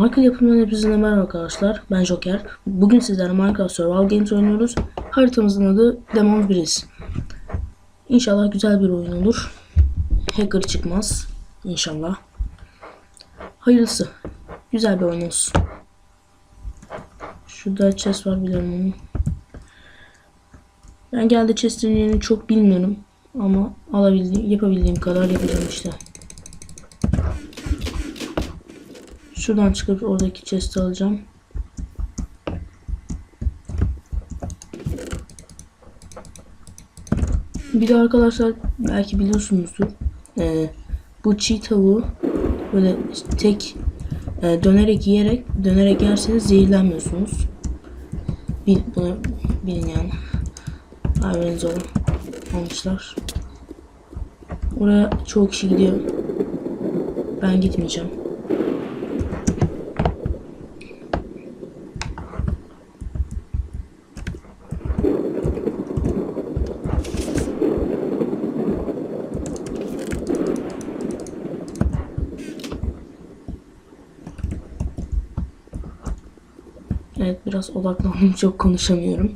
Minecraft yapımından hepinize merhaba arkadaşlar. Ben Joker. Bugün sizlerle Minecraft Survival Games oynuyoruz. Haritamızın adı Demon Breeze. İnşallah güzel bir oyun olur. Hacker çıkmaz. İnşallah. Hayırlısı. Güzel bir oyun olsun. Şurada chest var biliyorum onu. Ben geldi chest'in yerini çok bilmiyorum. Ama alabildiğim, yapabildiğim kadar yapacağım işte. Şuradan çıkıp oradaki chest'i alacağım. Bir de arkadaşlar belki biliyorsunuzdur. Ee, bu çiğ tavuğu böyle tek e, dönerek yiyerek dönerek yerseniz zehirlenmiyorsunuz. Bil, bunu bilin yani. Haberiniz olun. Almışlar. Oraya çoğu kişi gidiyor. Ben gitmeyeceğim. Evet biraz odaklandım çok konuşamıyorum.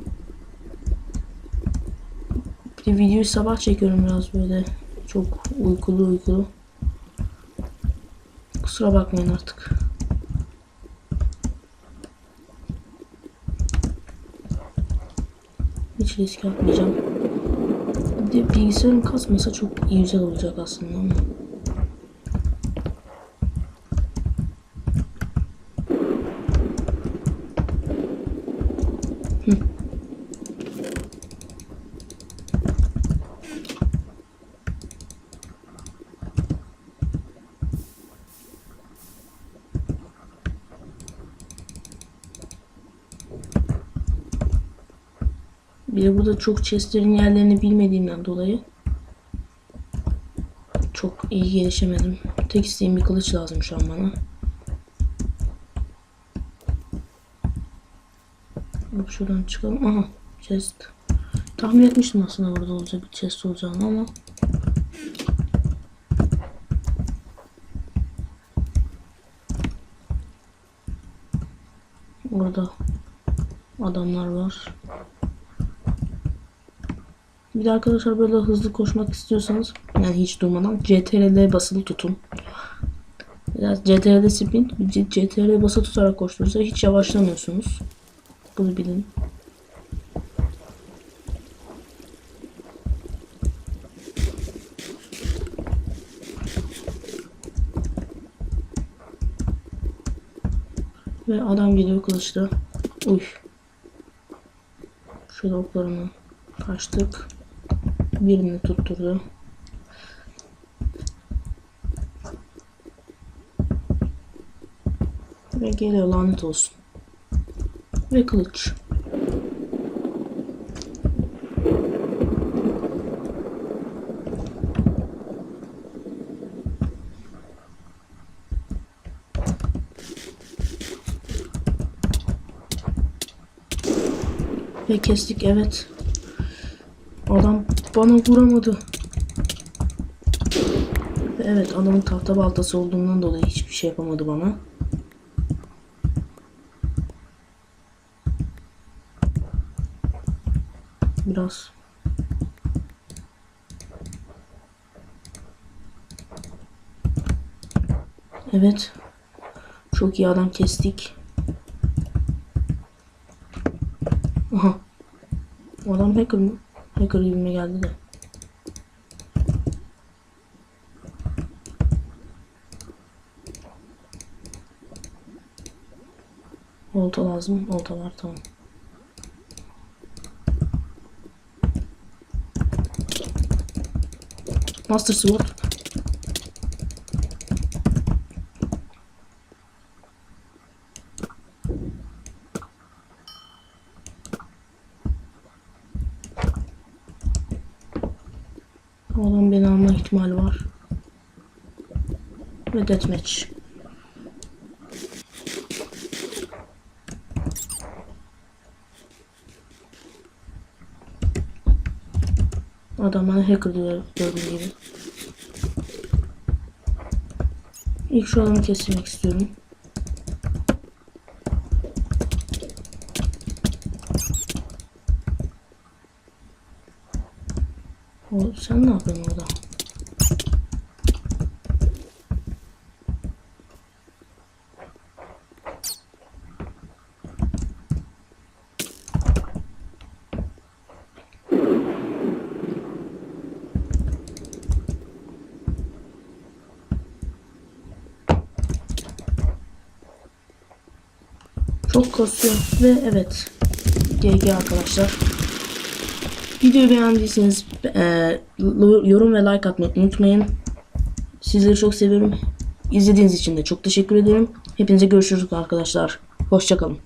Bir de videoyu sabah çekiyorum biraz böyle çok uykulu uykulu. Kusura bakmayın artık. Hiç risk atmayacağım. Bir de bilgisayarım kasmasa çok iyi güzel olacak aslında ama. Bir de burada çok chestlerin yerlerini bilmediğimden dolayı çok iyi gelişemedim. Tek isteğim bir kılıç lazım şu an bana. Bak şuradan çıkalım. Aha chest. Tahmin etmiştim aslında burada olacak bir chest olacağını ama Orada adamlar var. Bir de arkadaşlar böyle hızlı koşmak istiyorsanız yani hiç durmadan CTRL'e basılı tutun. Biraz CTRL'de sprint, CTRL'e basılı tutarak koştuğunuzda hiç yavaşlamıyorsunuz. Bunu bilin. Ve adam geliyor kılıçla. Uy. Şöyle oklarını kaçtık. Birini tutturdu. Ve geliyor lanet olsun. Ve kılıç. Ve kestik evet. Adam bana vuramadı. Ve Evet adamın tahta baltası olduğundan dolayı hiçbir şey yapamadı bana. Biraz Evet. Çok iyi adam kestik. Aha. Adam hacker mı? Hacker gibime geldi de. Olta lazım. Olta var tamam. Master Sword. O adam alma ihtimali var. Ve deathmatch. Adam bana hacker diyor gibi. İlk şu adamı kesmek istiyorum. O, sen ne yapıyorsun orada? Çok kasıyor ve evet GG arkadaşlar. Videoyu beğendiyseniz eee, yorum ve like atmayı unutmayın. Sizleri çok seviyorum. İzlediğiniz için de çok teşekkür ederim. Hepinize görüşürüz arkadaşlar. Hoşçakalın.